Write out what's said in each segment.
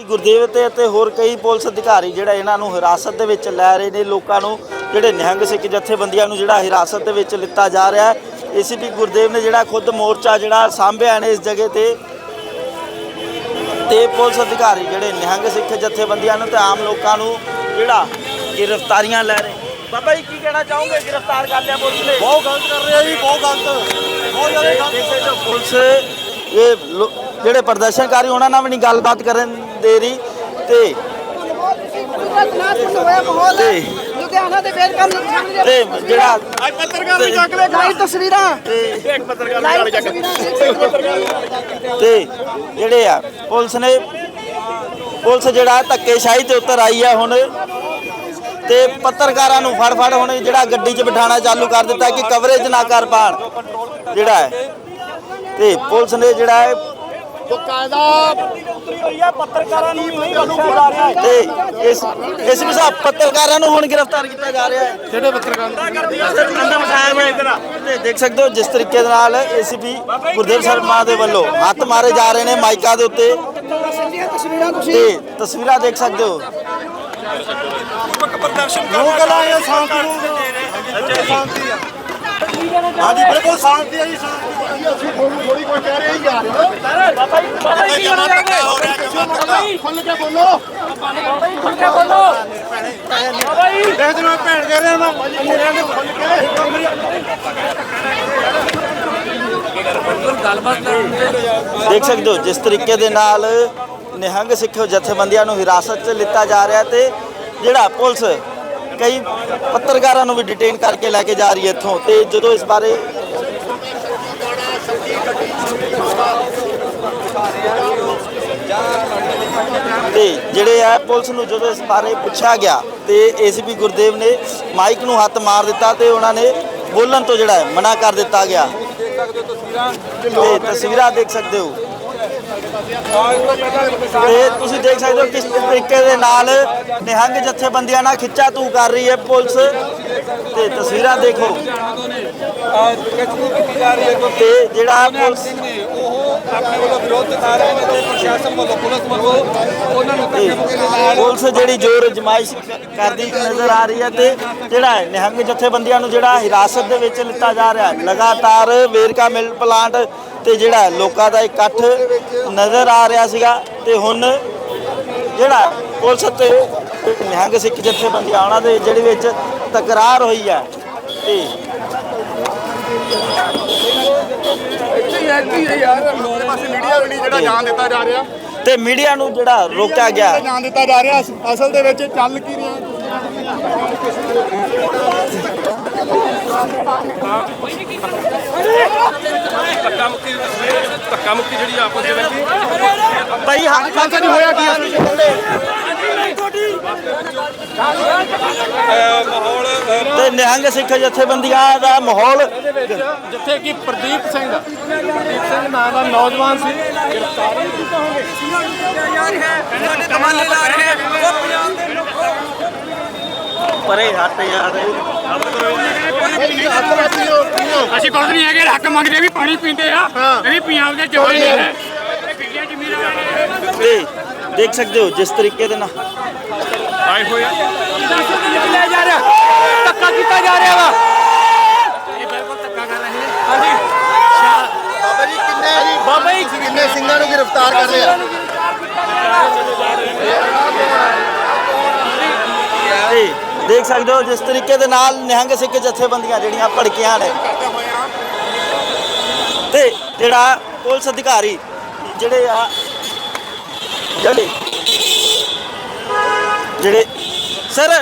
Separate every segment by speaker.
Speaker 1: ਗੁਰਦੇਵ ਤੇ ਅਤੇ ਹੋਰ ਕਈ ਪੁਲਿਸ ਅਧਿਕਾਰੀ ਜਿਹੜਾ ਇਹਨਾਂ ਨੂੰ ਹਿਰਾਸਤ ਦੇ ਵਿੱਚ ਲੈ ਰਹੇ ਨੇ ਲੋਕਾਂ ਨੂੰ ਜਿਹੜੇ ਨਿਹੰਗ ਸਿੱਖ ਜਥੇਬੰਦੀਆਂ ਨੂੰ ਜਿਹੜਾ ਹਿਰਾਸਤ ਦੇ ਵਿੱਚ ਲਿੱਤਾ ਜਾ ਰਿਹਾ ਹੈ। ਏਸੀਪੀ ਗੁਰਦੇਵ ਨੇ ਜਿਹੜਾ ਖੁਦ ਮੋਰਚਾ ਜਿਹੜਾ ਸਾਂਭਿਆ ਨੇ ਇਸ ਜਗ੍ਹਾ ਤੇ ਤੇ ਪੁਲਿਸ ਅਧਿਕਾਰੀ ਜਿਹੜੇ ਨਿਹੰਗ ਸਿੱਖ ਜਥੇਬੰਦੀਆਂ ਨੂੰ ਤੇ ਆਮ ਲੋਕਾਂ ਨੂੰ ਜਿਹੜਾ ਗ੍ਰਿਫਤਾਰੀਆਂ ਲੈ ਰਹੇ ਬਾਬਾ ਜੀ ਕੀ ਕਹਿਣਾ ਚਾਹੋਗੇ ਗ੍ਰਿਫਤਾਰ ਕਰ ਲਿਆ ਪੁਲਿਸ ਨੇ?
Speaker 2: ਬਹੁਤ ਗਲਤ ਕਰ ਰਿਹਾ ਜੀ ਬਹੁਤ ਗਲਤ। ਬਹੁਤ ਜ਼ਿਆਦਾ ਗਲਤ
Speaker 1: ਦੇਖ ਪੁਲਿਸ ਇਹ ਜਿਹੜੇ ਪ੍ਰਦਰਸ਼ਨਕਾਰੀ ਉਹਨਾਂ ਨਾਲ ਵੀ ਨਹੀਂ ਗੱਲਬਾਤ ਕਰਨ ਦੇ ਰਹੀ ਤੇ ਤੇ
Speaker 3: ਲੁਧਿਆਣਾ ਦੇ ਵੇਲਕਮ ਸਾਹਮਣੇ
Speaker 1: ਤੇ ਜਿਹੜਾ
Speaker 2: ਅੱਜ ਪੱਤਰਕਾਰ ਵੀ ਚੱਕ ਲੈ
Speaker 3: ਲਾਈਵ ਤਸਵੀਰਾਂ।
Speaker 1: ਤੇ
Speaker 2: ਇੱਕ ਪੱਤਰਕਾਰ
Speaker 3: ਲਾਈਵ ਤਸਵੀਰਾਂ ਦੇਖ ਸਕਦੇ ਹੋ।
Speaker 1: ਤੇ ਜਿਹੜੇ ਆ ਪੁਲਿਸ ਨੇ ਪੁਲਿਸ ਜਿਹੜਾ ਧੱਕੇਸ਼ਾਹੀ ਤੇ ਉਤਰ ਆਈ ਹੈ ਹੁਣ ਤੇ ਪੱਤਰਕਾਰਾਂ ਨੂੰ ਫੜ ਫੜ ਹੁਣ ਜਿਹੜਾ ਗੱਡੀ 'ਚ ਬਿਠਾਣਾ ਚਾਲੂ ਕਰ ਦਿੱਤਾ ਕਿ ਕਵਰੇਜ ਨਾ ਕਰ ਪਾਣ ਜਿਹੜਾ ਹੈ। ਤੇ ਪੁਲਿਸ ਨੇ ਜਿਹੜਾ ਹੈ
Speaker 2: ਪੱਤਰਕਾਰਾਂ ਨੂੰ ਨਹੀਂ ਬਖਸ਼ਿਆ ਜਾ ਰਿਹਾ
Speaker 1: ਤੇ ਇਸ ਇਸ ਵਿਸ਼ਾ ਪੱਤਰਕਾਰਾਂ ਨੂੰ ਹੁਣ ਗ੍ਰਿਫਤਾਰ ਕੀਤਾ ਜਾ ਰਿਹਾ ਹੈ।
Speaker 2: ਜਿਹੜੇ ਪੱਤਰਕਾਰ
Speaker 1: ਅੰਦਰ ਬਿਠਾਇਆ ਹੋਇਆ ਇਧਰ ਤੇ ਦੇਖ ਸਕਦੇ ਹੋ ਜਿਸ ਤਰੀਕੇ ਦੇ ਨਾਲ ਏਸੀਪੀ ਗੁਰਦੇਵ ਸ਼ਰਮਾ ਦੇ ਵੱਲੋਂ ਹੱਥ ਮਾਰੇ ਜਾ ਰਹੇ ਨੇ ਮਾਈਕਾਂ ਦੇ ਉੱਤੇ।
Speaker 3: ਸੰਦੀਆਂ ਤਸਵੀਰਾਂ ਤੁਸੀਂ
Speaker 1: ਤੇ ਤਸਵੀਰਾਂ ਦੇਖ ਸਕਦੇ ਹੋ।
Speaker 2: ਸ਼ਾਂਤੀ ਨੂੰ ਹਾਂਜੀ, ਬਿਲਕੁਲ ਸ਼ਾਂਤੀ ਆ ਜੀ ਸ਼ਾਂਤੀ ਅਸੀਂ ਥੋੜੀ ਥੋੜੀ ਕੋਈ ਕਹਿ ਰਹੇ ਹੀ ਜਾ ਬਾਬਾ ਜੀ ਬਾਬਾ ਜੀ ਹੋ। ਰਿਹਾ ਖੁੱਲ ਕੇ ਬੋਲੋ ਖੁੱਲ ਕੇ ਬੋਲੋ ਬਾਬਾ ਜੀ ਦੇਖ ਤੇ ਮੈਂ ਭੈਣ ਕਹਿ ਰਿਹਾ ਨਾ ਮੇਰੇ ਨੇ ਖੁੱਲ ਕੇ
Speaker 1: ਦੇਖ ਸਕਦੇ ਹੋ, ਜਿਸ ਤਰੀਕੇ ਦੇ ਨਾਲ ਨਿਹੰਗ ਸਿੱਖ ਜਥੇਬੰਦੀਆਂ ਨੂੰ ਹਿਰਾਸਤ 'ਚ ਲਿੱਤਾ ਜਾ ਰਿਹਾ ਤੇ ਜਿਹੜਾ ਪੁਲਿਸ ਕਈ ਪੱਤਰਕਾਰਾਂ ਨੂੰ ਵੀ ਡਿਟੇਨ ਕਰਕੇ ਲੈ ਕੇ ਜਾ ਰਹੀ ਹੈ ਇੱਥੋਂ ਤੇ ਜਦੋਂ ਇਸ ਬਾਰੇ ਤੇ ਜਿਹੜੇ ਆ ਪੁਲਿਸ ਨੂੰ ਜਦੋਂ ਇਸ ਬਾਰੇ ਪੁੱਛਿਆ ਗਿਆ ਤੇ ਏਸੀਪੀ ਗੁਰਦੇਵ ਨੇ ਮਾਈਕ ਨੂੰ ਹੱਥ ਮਾਰ ਦਿੱਤਾ ਤੇ ਉਹਨਾਂ ਨੇ ਬੋਲਣ ਤੋਂ ਜਿਹੜਾ ਹੈ ਮਨਾ ਕਰ ਦਿੱਤਾ ਗਿਆ। ਤੇ ਤਸਵੀਰਾਂ ਦੇਖ ਸਕਦੇ ਹੋ। ਤੇ ਤੁਸੀਂ ਦੇਖ ਸਕਦੇ ਹੋ ਕਿਸ ਤਰੀਕੇ ਦੇ ਨਾਲ ਨਿਹੰਗ ਜਥੇਬੰਦੀਆਂ ਨਾਲ ਖਿੱਚਾ ਤੂ ਕਰ ਰਹੀ ਹੈ ਪੁਲਿਸ। ਤੇ ਤਸਵੀਰਾਂ ਦੇਖੋ। ਤੇ ਜਿਹੜਾ ਪੁਲਿਸ
Speaker 2: ਆਪਣੇ ਵੱਲੋਂ ਵਿਰੋਧ ਦਿਖਾ ਰਹੇ ਨੇ ਤੇ ਪ੍ਰਸ਼ਾਸਨ ਵੱਲੋਂ ਪੁਲਿਸ ਵੱਲੋਂ ਉਹਨਾਂ ਨੂੰ
Speaker 1: ਪੁਲਿਸ ਜਿਹੜੀ ਜ਼ੋਰ ਜਮਾਇਸ਼ ਕਰਦੀ ਨਜ਼ਰ ਆ ਰਹੀ ਹੈ ਤੇ ਜਿਹੜਾ ਨਿਹੰਗ ਜਥੇਬੰਦੀਆਂ ਨੂੰ ਜਿਹੜਾ ਹਿਰਾਸਤ ਦੇ ਵਿੱਚ ਲਿੱਤਾ ਜਾ ਰਿਹਾ ਲਗਾਤਾਰ ਵੇਰਕਾ ਮਿਲ ਪਲਾਂਟ ਤੇ ਜਿਹੜਾ ਲੋਕਾਂ ਦਾ ਇਕੱਠ ਨਜ਼ਰ ਆ ਰਿਹਾ ਸੀਗਾ ਤੇ ਹੁਣ ਜਿਹੜਾ ਪੁਲਿਸ ਤੇ ਨਿਹੰਗ ਸਿੱਖ ਜਥੇਬੰਦੀਆਂ ਉਹਨਾਂ ਦੇ ਜਿਹੜੀ ਵਿੱਚ ਤਕਰਾਰ ਹੋਈ ਹੈ ਤੇ
Speaker 2: ਪਾਸੇ ਮੀਡੀਆ ਵੀ ਨਹੀਂ ਜਿਹੜਾ ਜਾਣ ਦਿੱਤਾ ਜਾ ਰਿਹਾ।
Speaker 1: ਤੇ ਮੀਡੀਆ ਨੂੰ ਜਿਹੜਾ ਰੋਕਿਆ ਗਿਆ।
Speaker 2: ਜਾਣ ਦਿੱਤਾ ਜਾ ਰਿਹਾ ਅਸ- ਅਸਲ ਦੇ ਵਿੱਚ ਚੱਲ ਕੀ ਰਿਹਾ?
Speaker 4: ਧੱਕਾ ਮੁੱਕੀ ਧੱਕਾ ਮੁੱਕੀ ਜਿਹੜੀ ਆਪਸ ਦੇ ਵਿੱਚ
Speaker 1: ਭਾਈ ਹਾਂ
Speaker 2: ਖਾਲਸਾ ਜੀ ਹੋਇਆ ਕੀ ਅਸਲ
Speaker 4: ਮਾਹੌਲ
Speaker 1: ਤੇ ਨਿਹੰਗ ਸਿੱਖ ਜਥੇਬੰਦੀਆਂ ਦਾ ਮਾਹੌਲ
Speaker 2: ਜਿੱਥੇ ਕਿ ਪ੍ਰਦੀਪ ਸਿੰਘ ਪ੍ਰਦੀਪ ਸਿੰਘ ਨਾਂ ਦਾ ਨੌਜਵਾਨ ਸੀ
Speaker 1: ਪਰੇ ਹੱਟ ਯਾਰ।
Speaker 5: ਅਸੀਂ ਕੁਝ ਨਹੀਂ ਹੈਗੇ ਹੱਕ ਮੰਗਦੇ ਵੀ ਪਾਣੀ ਪੀਂਦੇ ਆ। ਇਹ ਵੀ ਪੰਜਾਬ ਦੇ ਚੋਰ ਨੇ।
Speaker 1: ਤੇ ਦੇਖ ਸਕਦੇ ਹੋ ਜਿਸ ਤਰੀਕੇ ਦੇ ਨਾਲ।
Speaker 4: ਆਏ ਹੋਏ ਆ।
Speaker 5: ਜਾ ਰਿਹਾ ਧੱਕਾ ਕੀਤਾ ਜਾ ਰਿਹਾ ਵਾ। ਇਹ ਬਿਲਕੁਲ ਧੱਕਾ ਕਰ ਰਹੇ ਨੇ
Speaker 2: ਬਾਬਾ ਜੀ ਕਿੰਨੇ ਬਾਬਾ ਜੀ ਕਿੰਨੇ ਸਿੰਘਾਂ ਨੂੰ ਗ੍ਰਿਫਤਾਰ ਕਰ ਲਿਆ
Speaker 1: ਤੇ ਦੇਖ ਸਕਦੇ ਹੋ ਜਿਸ ਤਰੀਕੇ ਦੇ ਨਾਲ ਨਿਹੰਗ ਸਿੱਖ ਜਥੇਬੰਦੀਆਂ ਜਿਹੜੀਆਂ ਭੜਕੀਆਂ ਨੇ। ਤੇ ਜਿਹੜਾ ਪੁਲਿਸ ਅਧਿਕਾਰੀ ਜਿਹੜੇ ਆ ਜਿਹੜੇ ਜਿਹੜੇ ਸਰ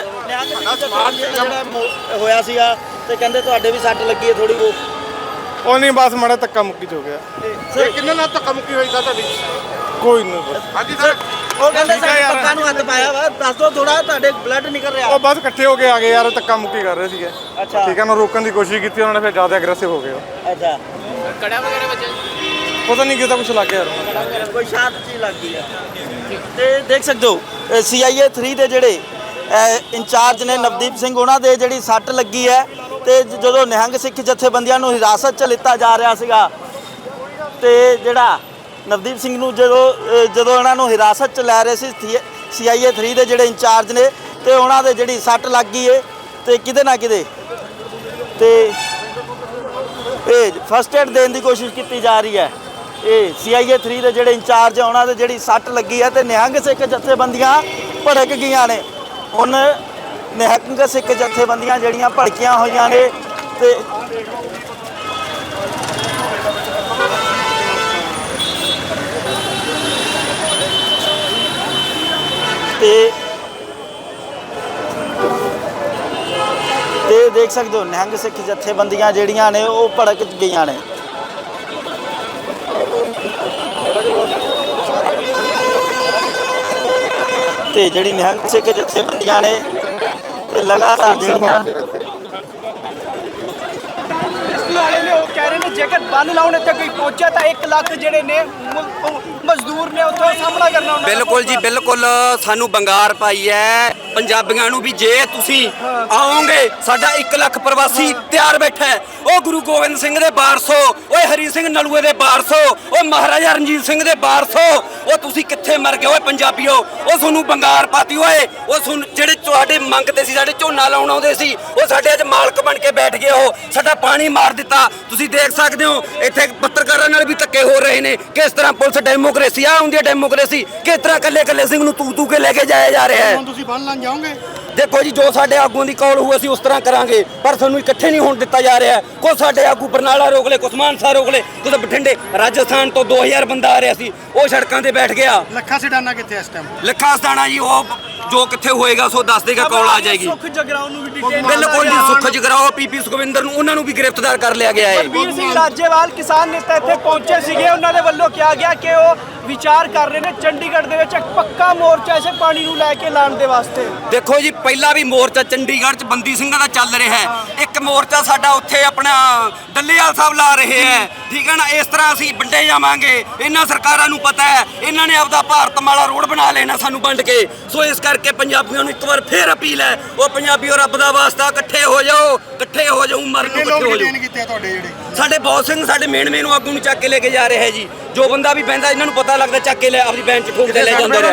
Speaker 1: ਹੋਇਆ ਸੀਗਾ ਤੇ ਕਹਿੰਦੇ ਤੁਹਾਡੇ ਵੀ ਸੱਟ ਲੱਗੀ ਹੈ ਥੋੜੀ ਬਹੁਤ।
Speaker 2: ਉਹ ਨਹੀਂ ਬਸ ਮਾੜਾ ਧੱਕਾ ਮੁੱਕੀ ਚ ਹੋ ਗਿਆ।
Speaker 1: ਸਰ
Speaker 2: ਕਿੰਨੇ ਨਾਲ ਧੱਕਾ ਮੁੱਕੀ ਹੋਈ ਸਾ ਤੁਹਾਡੀ? ਕੋਈ ਨਹੀਂ ਹਾਂਜੀ ਸਰ।
Speaker 1: ਉਹ ਕਹਿੰਦੇ ਸਾਡੇ
Speaker 2: ਯਾਰ।
Speaker 1: ਪੱਕਾ ਨੂੰ ਹੱਥ ਪਾਇਆ ਵਾ ਦੱਸ ਦੋ ਥੋੜਾ ਤੁਹਾਡੇ ਬਲੱਡ ਨਿਕਲ ਰਿਹਾ।
Speaker 2: ਉਹ ਬਸ ਇਕੱਠੇ ਹੋ ਕੇ ਆ ਗਏ ਯਾਰ ਧੱਕਾ ਮੁੱਕੀ ਕਰ ਰਹੇ ਸੀਗੇ।
Speaker 1: ਅੱਛਾ।
Speaker 2: ਠੀਕ ਹੈ ਨਾ ਰੋਕਣ ਦੀ ਕੋਸ਼ਿਸ਼ ਕੀਤੀ ਉਹਨਾਂ ਨੇ ਫਿਰ ਜ਼ਿਆਦਾ ਐਗਰੈਸਿਵ ਹੋ ਗਏ ਉਹ।
Speaker 1: ਅੱਛਾ।
Speaker 2: ਪਤਾ ਨਹੀਂ ਕਿਤਾ ਕੁਝ ਲੱਗ ਗਿਆ ਯਾਰ।
Speaker 1: ਕੋਈ ਸ਼ਾਂਤ ਚੀਜ਼ ਲੱਗਦੀ ਹੈ ਤੇ ਦੇਖ ਸਕਦੇ ਹੋ ਸੀਆਈਏ 3 ਦੇ ਜਿਹੜੇ ਅਹ, ਇੰਚਾਰਜ ਨੇ ਨਵਦੀਪ ਸਿੰਘ ਉਹਨਾਂ ਦੇ ਜਿਹੜੀ ਸੱਟ ਲੱਗੀ ਹੈ ਤੇ ਜ- ਜਦੋਂ ਨਿਹੰਗ ਸਿੱਖ ਜਥੇਬੰਦੀਆਂ ਨੂੰ ਹਿਰਾਸਤ 'ਚ ਲਿੱਤਾ ਜਾ ਰਿਹਾ ਸੀਗਾ ਤੇ ਜਿਹੜਾ ਨਵਦੀਪ ਸਿੰਘ ਨੂੰ ਜਦੋਂ ਜਦੋਂ ਇਹਨਾਂ ਨੂੰ ਹਿਰਾਸਤ 'ਚ ਲੈ ਰਹੇ ਸੀ ਸੀਆਈਏ 3 ਦੇ ਜਿਹੜੇ ਇੰਚਾਰਜ ਨੇ, ਤੇ ਉਹਨਾਂ ਦੇ ਜਿਹੜੀ ਸੱਟ ਲੱਗ ਗਈ ਏ, ਤੇ ਕਿਤੇ ਨਾ ਕਿਤੇ ਤੇ ਇਹ ਫਸਟ ਏਡ ਦੇਣ ਦੀ ਕੋਸ਼ਿਸ਼ ਕੀਤੀ ਜਾ ਰਹੀ ਹੈ। ਇਹ ਸੀਆਈਏ 3 ਦੇ ਜਿਹੜੇ ਇੰਚਾਰਜ ਆ, ਉਹਨਾਂ ਦੇ ਜਿਹੜੀ ਸੱਟ ਲੱਗੀ ਹੈ ਤੇ ਨਿਹੰਗ ਸਿੱਖ ਜਥੇਬੰਦੀਆਂ ਭੜਕ ਗਈਆਂ ਨੇ। ਹੁਣ ਨਿਹੰਗ ਸਿੱਖ ਜਥੇਬੰਦੀਆਂ ਜਿਹੜੀਆਂ ਭੜਕੀਆਂ ਹੋਈਆਂ ਨੇ, ਤੇ ਤੇ ਤੇ ਦੇਖ ਸਕਦੇ ਹੋ ਨਿਹੰਗ ਸਿੱਖ ਜਥੇਬੰਦੀਆਂ ਜਿਹੜੀਆਂ ਨੇ ਉਹ ਭੜਕ ਗਈਆਂ ਨੇ। ਤੇ ਜਿਹੜੀ ਨਿਹੰਗ ਸਿੱਖ ਜਥੇਬੰਦੀਆਂ ਨੇ ਤੇ ਲਗਾਤਾਰ ਜਿਹੜੀਆਂ
Speaker 3: ਵਾਲੇ ਨੇ ਉਹ ਕਹਿ ਰਹੇ ਨੇ ਜੇਕਰ ਬੰਨ ਲਾਉਣ ਇੱਥੇ ਕੋਈ ਪਹੁੰਚਿਆ ਤਾਂ 1 ਲੱਖ ਜਿਹੜੇ ਨੇ ਮਜ਼ਦੂਰ ਨੇ ਉੱਥੋਂ ਸਾਹਮਣਾ ਕਰਨਾ ਉਹਨਾਂ ਦਾ
Speaker 6: ਬਿਲਕੁਲ ਜੀ ਬਿਲਕੁਲ ਸਾਨੂੰ ਬੰਗਾਰ ਪਾਈ ਹੈ। ਪੰਜਾਬੀਆਂ ਨੂੰ ਵੀ ਜੇ ਤੁਸੀਂ ਆਓਗੇ ਸਾਡਾ 1 ਲੱਖ ਪ੍ਰਵਾਸੀ ਤਿਆਰ ਬੈਠਾ ਹੈ। ਉਹ ਗੁਰੂ ਗੋਬਿੰਦ ਸਿੰਘ ਦੇ ਵਾਰਸੋ ਓਏ ਹਰੀ ਸਿੰਘ ਨਲੂਏ ਦੇ ਵਾਰਸੋ ਓਏ ਮਹਾਰਾਜਾ ਰਣਜੀਤ ਸਿੰਘ ਦੇ ਵਾਰਸੋ ਉਹ ਤੁਸੀਂ ਕਿੱਥੇ ਮਰ ਗਏ? ਓਏ ਪੰਜਾਬੀਓ ਉਹ ਤੁਹਾਨੂੰ ਬੰਗਾਰ ਪਾਤੀ ਓਏ। ਉਹ ਜਿਹੜੇ ਤੁਹਾਡੇ ਮੰਗਦੇ ਸੀ ਸਾਡੇ ਝੋਨਾ ਲਾਉਣ ਆਉਂਦੇ ਸੀ ਉਹ ਸਾਡੇ ਅੱਜ ਮਾਲਕ ਬਣ ਕੇ ਬੈਠ ਗਏ ਉਹ। ਸਾਡਾ ਪਾਣੀ ਮਾਰ ਦਿੱਤਾ। ਤੁਸੀਂ ਦੇਖ ਸਕਦੇ ਹੋ ਇੱਥੇ ਪੱਤਰਕਾਰਾਂ ਨਾਲ ਵੀ ਧੱਕੇ ਹੋ ਰਹੇ ਨੇ। ਕਿਸ ਤਰ੍ਹਾਂ ਪੁਲਿਸ ਡੈਮੋਕ੍ਰੇਸੀ ਆ ਹੁੰਦੀ ਹੈ ਡੈਮੋਕ੍ਰੇਸੀ। ਕਿਸ ਤਰ੍ਹਾਂ ਕੱਲੇ ਕੱਲੇ ਸਿੰਘ ਨੂੰ ਤੂ ਤੂ ਕੇ ਲੈ ਕੇ ਜਾਇਆ ਜਾ ਰਿਹਾ ਹੈ?
Speaker 2: ਹੁਣ ਤੁਸੀਂ ਬੰਨ ਲਾਉਣ ਜਾਓਗੇ?
Speaker 6: ਦੇਖੋ ਜੀ ਜੋ ਸਾਡੇ ਆਗੂਆਂ ਦੀ ਕੌਲ ਹੋਊ ਅਸੀਂ ਉਸ ਤਰ੍ਹਾਂ ਕਰਾਂਗੇ। ਪਰ ਸਾਨੂੰ ਇਕੱਠੇ ਨਹੀਂ ਹੋਣ ਦਿੱਤਾ ਜਾ ਰਿਹਾ ਕੋ ਸਾਡੇ ਆਗੂ ਬਰਨਾਲਾ ਰੋਕ ਲੈ ਕੁਸਮਾਨ ਸਾਹਿਬ ਰੋਕ ਲੈ ਕੁਝ ਬਠਿੰਡੇ ਰਾਜਸਥਾਨ ਤੋਂ 2000 ਬੰਦਾ ਆ ਰਿਹਾ ਸੀ। ਉਹ ਸੜਕਾਂ ਤੇ ਬੈਠ ਗਿਆ।
Speaker 2: ਲੱਖਾ ਸਿਡਾਨਾ ਕਿੱਥੇ ਇਸ ਟਾਈਮ
Speaker 6: ਲੱਖਾ ਸਤਾਣਾ ਜੀ ਉਹ ਜੋ ਕਿੱਥੇ ਹੋਏਗਾ ਸੋ ਦੱਸ ਦੇਗਾ ਕੌਲ ਆ ਜਾਏਗੀ।
Speaker 3: ਸੁਖ ਜਗਰਾਉਂ ਨੂੰ ਵੀ ਡਿਟੇਲ
Speaker 6: ਬਿਲਕੁਲ ਜੀ ਸੁੱਖ ਜਗਰਾਓ ਪੀਪੀ ਸੁਖਵਿੰਦਰ ਨੂੰ ਉਹਨਾਂ ਨੂੰ ਵੀ ਗ੍ਰਿਫਤਾਰ ਕਰ ਲਿਆ ਗਿਆ ਹੈ।
Speaker 3: ਵੀਰ ਸਿੰਘ ਰਾਜੇਵਾਲ ਕਿਸਾਨ ਨੇਤਾ ਇੱਥੇ ਪਹੁੰਚੇ ਸੀਗੇ ਉਹਨਾਂ ਦੇ ਵੱਲੋਂ ਕਿਹਾ ਗਿਆ ਕਿ ਉਹ ਵਿਚਾਰ ਕਰ ਰਹੇ ਨੇ ਚੰਡੀਗੜ੍ਹ ਦੇ ਵਿੱਚ ਇੱਕ ਪੱਕਾ ਮੋਰਚਾ ਇਸੇ ਪਾਣੀ ਨੂੰ ਲੈ ਕੇ ਲਾਉਣ ਦੇ ਵਾਸਤੇ।
Speaker 6: ਦੇਖੋ ਜੀ ਪਹਿਲਾਂ ਵੀ ਮੋਰਚਾ ਚੰਡੀਗੜ੍ਹ 'ਚ ਬੰਦੀ ਸਿੰਘਾਂ ਦਾ ਚੱਲ ਰਿਹਾ ਹੈ। ਇੱਕ ਮੋਰਚਾ ਸਾਡਾ ਉੱਥੇ ਆਪਣਾ ਡੱਲੇਵਾਲ ਸਾਹਿਬ ਲਾ ਰਹੇ ਹੈ। ਠੀਕ ਹੈ ਨਾ? ਇਸ ਤਰ੍ਹਾਂ ਅਸੀਂ ਵੰਡੇ ਜਾਵਾਂਗੇ। ਇਹਨਾਂ ਸਰਕਾਰਾਂ ਨੂੰ ਪਤਾ ਹੈ ਇਹਨਾਂ ਨੇ ਆਪਦਾ ਭਾਰਤ ਮਾਲਾ ਰੋਡ ਬਣਾ ਲੈਣਾ ਸਾਨੂੰ ਵੰਡ ਕੇ। ਸੋ ਇਸ ਕਰਕੇ ਪੰਜਾਬੀਆਂ ਨੂੰ ਇੱਕ ਵਾਰ ਫੇਰ ਅਪੀਲ ਹੈ ਉਹ ਪੰਜਾਬੀਓ ਰੱਬ ਦਾ ਵਾਸਤਾ ਇਕੱਠੇ ਹੋ ਜਾਓ ਇਕੱਠੇ ਹੋ ਜਾਓ ਮਰਨ ਨੂੰ ਇਕੱਠੇ ਹੋ ਜਾਓ। ਸਾਡੇ ਬਹੁਤ ਸਿੰਘ ਸਾਡੇ ਮੇਨ ਮੇਨ ਆਗੂ ਨੂੰ ਚੱਕ ਕੇ ਲੈ ਕੇ ਜਾ ਰਿਹਾ ਹੈ ਜੀ। ਜੋ ਬੰਦਾ ਵੀ ਬਹਿੰਦਾ ਇਹਨਾਂ ਨੂੰ ਪਤਾ ਲੱਗਦਾ ਚੱਕ ਕੇ ਲੈ ਆਪਣੀ ਬੈਂਚ ਚ ਠੋਕ ਕੇ ਲੈ ਜਾਂਦੇ ਨੇ।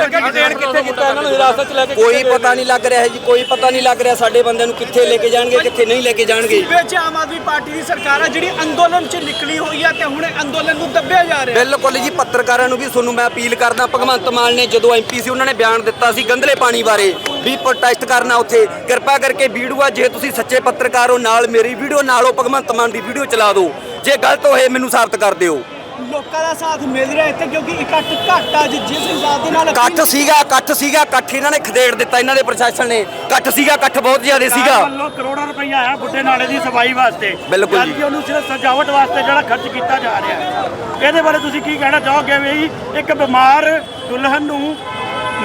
Speaker 4: ਕਿੱਥੇ ਕੀਤਾ ਇਹਨਾਂ ਨੂੰ? ਹਿਰਾਸਤ 'ਚ ਲੈ ਕੇ
Speaker 6: ਕੋਈ ਪਤਾ ਨਹੀਂ ਲੱਗ ਰਿਹਾ ਜੀ ਕੋਈ ਪਤਾ ਨਹੀਂ ਲੱਗ ਰਿਹਾ ਸਾਡੇ ਬੰਦਿਆਂ ਨੂੰ ਕਿੱਥੇ ਲੈ ਕੇ ਜਾਣਗੇ ਕਿੱਥੇ ਨਹੀਂ ਲੈ ਕੇ ਜਾਣਗੇ।
Speaker 3: ਵਿੱਚ ਆਮ ਆਦਮੀ ਪਾਰਟੀ ਦੀ ਸਰਕਾਰ ਹੈ ਜਿਹੜੀ ਅੰਦੋਲਨ 'ਚ ਨਿਕਲੀ ਹੋਈ ਹੈ ਤੇ ਹੁਣ ਅੰਦੋਲਨ ਨੂੰ ਦੱਬਿਆ ਜਾ ਰਿਹਾ।
Speaker 6: ਬਿਲਕੁਲ ਜੀ ਪੱਤਰਕਾਰਾਂ ਨੂੰ ਵੀ ਤੁਹਾਨੂੰ ਮੈਂ ਅਪੀਲ ਕਰਦਾ ਭਗਵੰਤ ਮਾਨ ਨੇ ਜਦੋਂ ਐਮਪੀ ਸੀ ਉਹਨਾਂ ਨੇ ਬਿਆਨ ਦਿੱਤਾ ਸੀ ਗੰਦਲੇ ਪਾਣੀ ਬਾਰੇ ਵੀ ਪ੍ਰੋਟੈਸਟ ਕਰਨਾ ਉੱਥੇ। ਕਿਰਪਾ ਕਰਕੇ ਵੀਡੀਓ ਜੇ ਤੁਸੀਂ ਸੱਚੇ ਪੱਤਰਕਾਰ ਹੋ ਨਾਲ ਮੇਰੀ ਵੀਡੀਓ ਨਾਲੋਂ ਭਗਵੰਤ ਮਾਨ ਦੀ ਵੀਡੀਓ ਚਲਾ ਦਿਓ। ਜੇ ਗਲਤ ਹੋਏ ਮੈਨੂੰ ਸਾਬਤ ਕਰ ਦਿਓ।
Speaker 3: ਲੋਕਾਂ ਦਾ ਸਾਥ ਮਿਲ ਰਿਹਾ ਇੱਥੇ ਕਿਉਂਕਿ ਇਕੱਠ ਘੱਟ ਆ ਜਿਸ ਹਿਸਾਬ ਦੇ ਨਾਲ
Speaker 6: ਇਕੱਠ ਸੀਗਾ ਇਕੱਠ ਸੀਗਾ ਇਕੱਠ ਇਹਨਾਂ ਨੇ ਖਦੇੜ ਦਿੱਤਾ ਇਹਨਾਂ ਦੇ ਪ੍ਰਸ਼ਾਸਨ ਨੇ। ਇਕੱਠ ਸੀਗਾ ਇਕੱਠ ਬਹੁਤ ਜ਼ਿਆਦਾ ਸੀਗਾ।
Speaker 5: ਵੱਲੋਂ ਕਰੋੜਾਂ ਰੁਪਈਆ ਆਇਆ ਬੁੱਢੇ ਨਾਲੇ ਦੀ ਸਫ਼ਾਈ ਵਾਸਤੇ।
Speaker 6: ਬਿਲਕੁਲ ਜੀ।
Speaker 5: ਉਹਨੂੰ ਸਿਰਫ ਸਜਾਵਟ ਵਾਸਤੇ ਜਿਹੜਾ ਖਰਚ ਕੀਤਾ ਜਾ ਰਿਹਾ ਹੈ। ਇਹਦੇ ਬਾਰੇ ਤੁਸੀਂ ਕੀ ਕਹਿਣਾ ਚਾਹੋਗੇ ਵੀ ਇੱਕ ਬਿਮਾਰ ਦੁਲਹਨ ਨੂੰ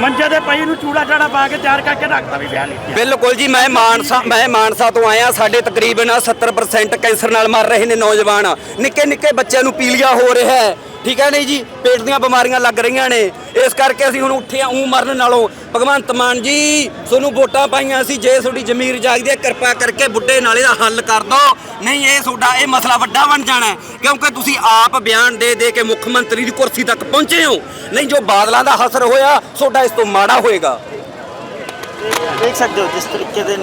Speaker 5: ਮੰਜੇ ਦੇ ਪਈ ਨੂੰ ਚੂੜਾ ਚਾੜਾ ਪਾ ਕੇ ਤਿਆਰ ਕਰਕੇ ਰੱਖਦਾ ਵੀ ਵਿਆਹ ਲਈ
Speaker 6: ਬਿਲਕੁਲ ਜੀ, ਮੈਂ ਮਾਨਸਾ ਮੈਂ ਮਾਨਸਾ ਤੋਂ ਆਇਆ। ਸਾਡੇ ਤਕਰੀਬਨ 70% ਕੈਂਸਰ ਨਾਲ ਮਰ ਰਹੇ ਨੇ ਨੌਜਵਾਨ। ਨਿੱਕੇ ਨਿੱਕੇ ਬੱਚਿਆਂ ਨੂੰ ਪੀਲੀਆ ਹੋ ਰਿਹਾ ਹੈ। ਠੀਕ ਹੈ ਨਹੀਂ ਜੀ? ਪੇਟ ਦੀਆਂ ਬਿਮਾਰੀਆਂ ਲੱਗ ਰਹੀਆਂ ਨੇ। ਇਸ ਕਰਕੇ ਅਸੀਂ ਹੁਣ ਉੱਠੇ ਉਂ ਮਰਨ ਨਾਲੋਂ। ਭਗਵੰਤ ਮਾਨ ਜੀ, ਤੁਹਾਨੂੰ ਵੋਟਾਂ ਪਾਈਆਂ ਸੀ, ਜੇ ਤੁਹਾਡੀ ਜ਼ਮੀਰ ਜਾਗਦੀ ਹੈ, ਕਿਰਪਾ ਕਰਕੇ ਬੁੱਢੇ ਨਾਲੇ ਦਾ ਹੱਲ ਕਰ ਦਿਓ। ਨਹੀਂ, ਇਹ ਤੁਹਾਡਾ, ਇਹ ਮਸਲਾ ਵੱਡਾ ਬਣ ਜਾਣਾ ਕਿਉਂਕਿ ਤੁਸੀਂ ਆਪ ਬਿਆਨ ਦੇ ਦੇ ਕੇ ਮੁੱਖ ਮੰਤਰੀ ਦੀ ਕੁਰਸੀ ਤੱਕ ਪਹੁੰਚੇ ਹੋ। ਨਹੀਂ, ਜੋ ਬਾਦਲਾਂ ਦਾ ਹਸਰ ਹੋਇਆ, ਤੁਹਾਡਾ ਇਸ ਤੋਂ ਮਾੜਾ ਹੋਏਗਾ।
Speaker 1: ਦੇਖ ਸਕਦੇ ਹੋ, ਜਿਸ ਤਰੀਕੇ ਦੇ ਨਾਲ